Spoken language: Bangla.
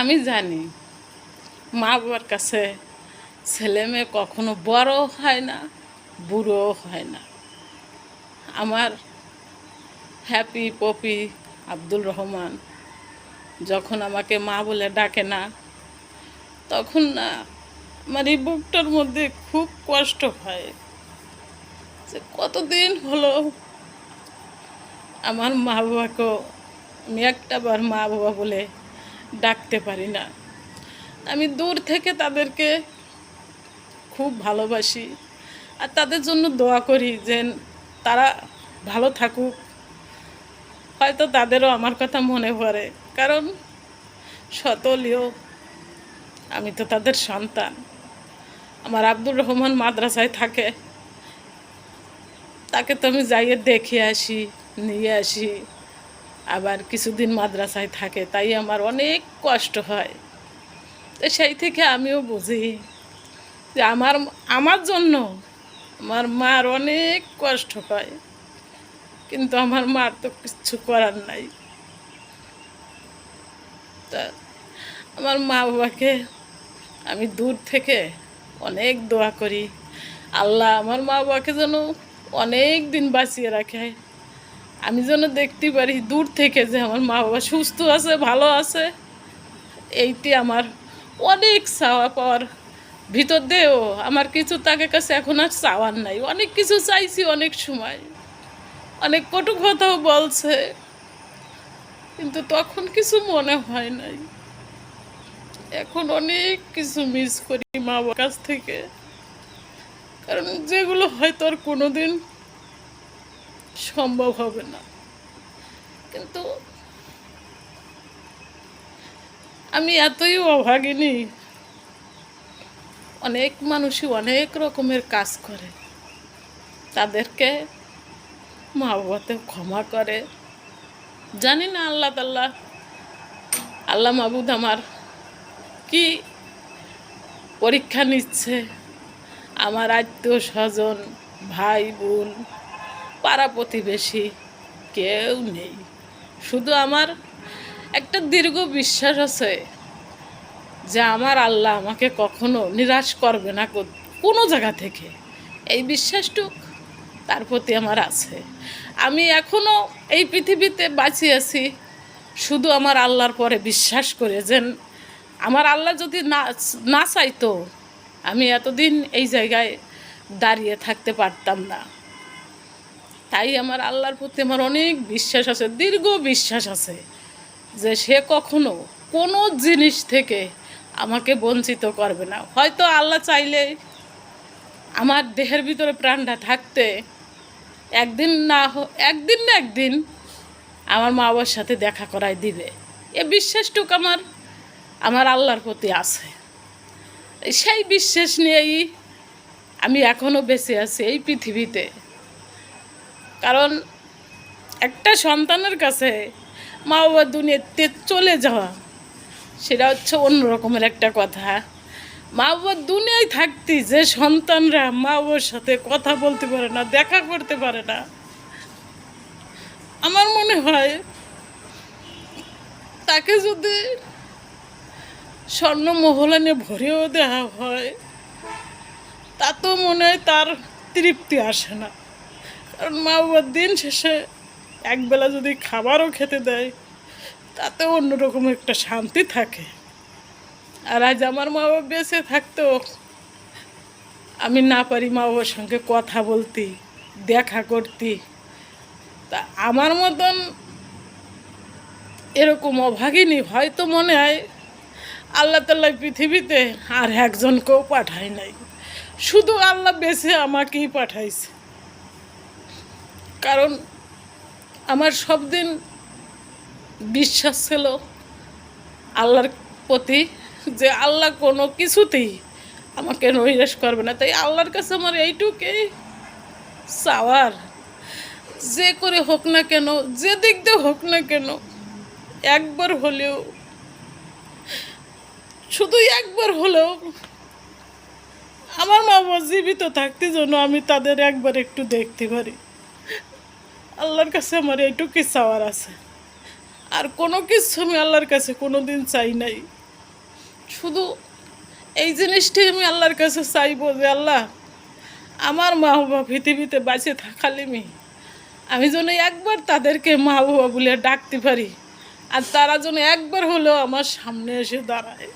আমি জানি, মা বাবার কাছে ছেলে মেয়ে কখনো বড়ও হয় না, বুড়োও হয় না। আমার হ্যাপি পপি আব্দুল রহমান যখন আমাকে মা বলে ডাকে না, তখন না আমার এই বুকটার মধ্যে খুব কষ্ট হয় যে কতদিন হলো আমার মা বাবাকেও আমি একটা বার মা বাবা বলে ডাকতে পারি না। আমি দূর থেকে তাদেরকে খুব ভালোবাসি। আর তাদের জন্য দোয়া করি যে তারা ভালো থাকুক। হয়তো তাদেরও আমার কথা মনে পড়ে। কারণ সতলীয় আমি তো তাদের সন্তান। আমার আব্দুর রহমান মাদ্রাসায় থাকে। তাকে তো আমি যাইয়ে দেখে আসি, নিয়ে আসি। আবার কিছুদিন মাদ্রাসায় থাকে, তাই আমার অনেক কষ্ট হয়। তো সেই থেকে আমিও বুঝি যে আমার আমার জন্য আমার মার অনেক কষ্ট হয়, কিন্তু আমার মার তো কিচ্ছু করার নাই। তা আমার মা বাবাকে আমি দূর থেকে অনেক দোয়া করি, আল্লাহ আমার মা বাবাকে যেন অনেক দিন বাঁচিয়ে রাখে। আমি যেন দেখতে পারি দূর থেকে যে আমার মা বাবা সুস্থ আছে, ভালো আছে। এইটি আমার অনেক চাওয়া পাওয়ার ভিতর দিয়েও আমার কিছু তাকে কাছে এখন আর চাওয়ার নাই। অনেক কিছু চাইছি অনেক সময়। অনেক কটু কথাও বলছে। কিন্তু তখন কিছু মনে হয় নাই। এখন অনেক কিছু মিস করি মা বাবার কাছ থেকে। কারণ যেগুলো হয়তো আর কোনোদিন সম্ভব হবে না। কিন্তু আমি এতই অভাগিনী, অনেক মানুষই অনেক রকমের কাজ করে। তাদেরকে মা বাবাতে ক্ষমা করে। জানি না আল্লাহ তাল্লাহ আল্লাহ মাবুদ আমার কি পরীক্ষা নিচ্ছে। আমার আত্মীয় স্বজন, ভাই বোন পাড়া প্রতিবেশী কেউ নেই। শুধু আমার একটা দীর্ঘ বিশ্বাস আছে যে আমার আল্লাহ আমাকে কখনো নিরাশ করবে না কোনো জায়গা থেকে। এই বিশ্বাসটুক তার প্রতি আমার আছে। আমি এখনও এই পৃথিবীতে বাঁচিয়ে আছি। শুধু আমার আল্লাহর পরে বিশ্বাস করে যে আমার আল্লাহ যদি না না চাইতো, আমি এতদিন এই জায়গায় দাঁড়িয়ে থাকতে পারতাম না। তাই আমার আল্লাহর প্রতি আমার অনেক বিশ্বাস আছে, দীর্ঘ বিশ্বাস আছে যে সে কখনো কোনো জিনিস থেকে আমাকে বঞ্চিত করবে না। হয়তো আল্লাহ চাইলে আমার দেহের ভিতরে প্রাণটা থাকতে একদিন না একদিন না একদিন আমার মা বাবার সাথে দেখা করাই দিবে। এ বিশ্বাসটুকু আমার আমার আল্লাহর প্রতি আছে। সেই বিশ্বাস নিয়েই আমি এখনও বেঁচে আছি এই পৃথিবীতে। কারণ একটা সন্তানের কাছে মা বাবার দুনিয়াতে চলে যাওয়া, সেটা হচ্ছে অন্য রকমের একটা কথা। মা বাবার দুনিয়ায় থাকতে যে সন্তানরা মা বাবার সাথে কথা বলতে পারে না, দেখা করতে পারে না, আমার মনে হয় তাকে যদি স্বর্ণ মহলানে ভরেও দেওয়া হয় তা তো মনে হয় তার তৃপ্তি আসে না। কারণ মা বাবার দিন শেষে একবেলা যদি খাবারও খেতে দেয় তাতে অন্যরকম একটা শান্তি থাকে। আর আজ আমার মা বাবা বেঁচে থাকতো, আমি না পারি মা বাবার সঙ্গে কথা বলতি, দেখা করতি। তা আমার মতন এরকম অভাগিনী হয়তো মনে হয় আল্লাহ তাল্লাহ পৃথিবীতে আর একজনকেও পাঠায় নাই। শুধু আল্লাহ বেছে আমাকেই পাঠাইছে। কারণ আমার সব দিন বিশ্বাস ছিল আল্লাহর প্রতি যে আল্লাহ কোনো কিছুতেই আমাকে নৈরাশ করবে না। তাই আল্লাহর কাছে আমার এইটুকুই চাওয়ার। যে করে হোক না কেন, যে দিক দিয়ে হোক না কেন, একবার হলেও শুধু একবার হলেও আমার মা জীবিত থাকতে জন্য আমি তাদের একবার একটু দেখতে পারি। আল্লাহর কাছে আমার এইটুকুই চাওয়ার আছে। আর কোনো কিছু আমি আল্লাহর কাছে কোনো দিন চাই নাই। শুধু এই জিনিসটি আমি আল্লাহর কাছে চাইব যে, আল্লাহ, আমার মা বাবা পৃথিবীতে বাঁচে থাকালিমি আমি যেন একবার তাদেরকে মা বাবা বলে ডাকতে পারি। আর তারা যেন একবার হলেও আমার সামনে এসে দাঁড়ায়।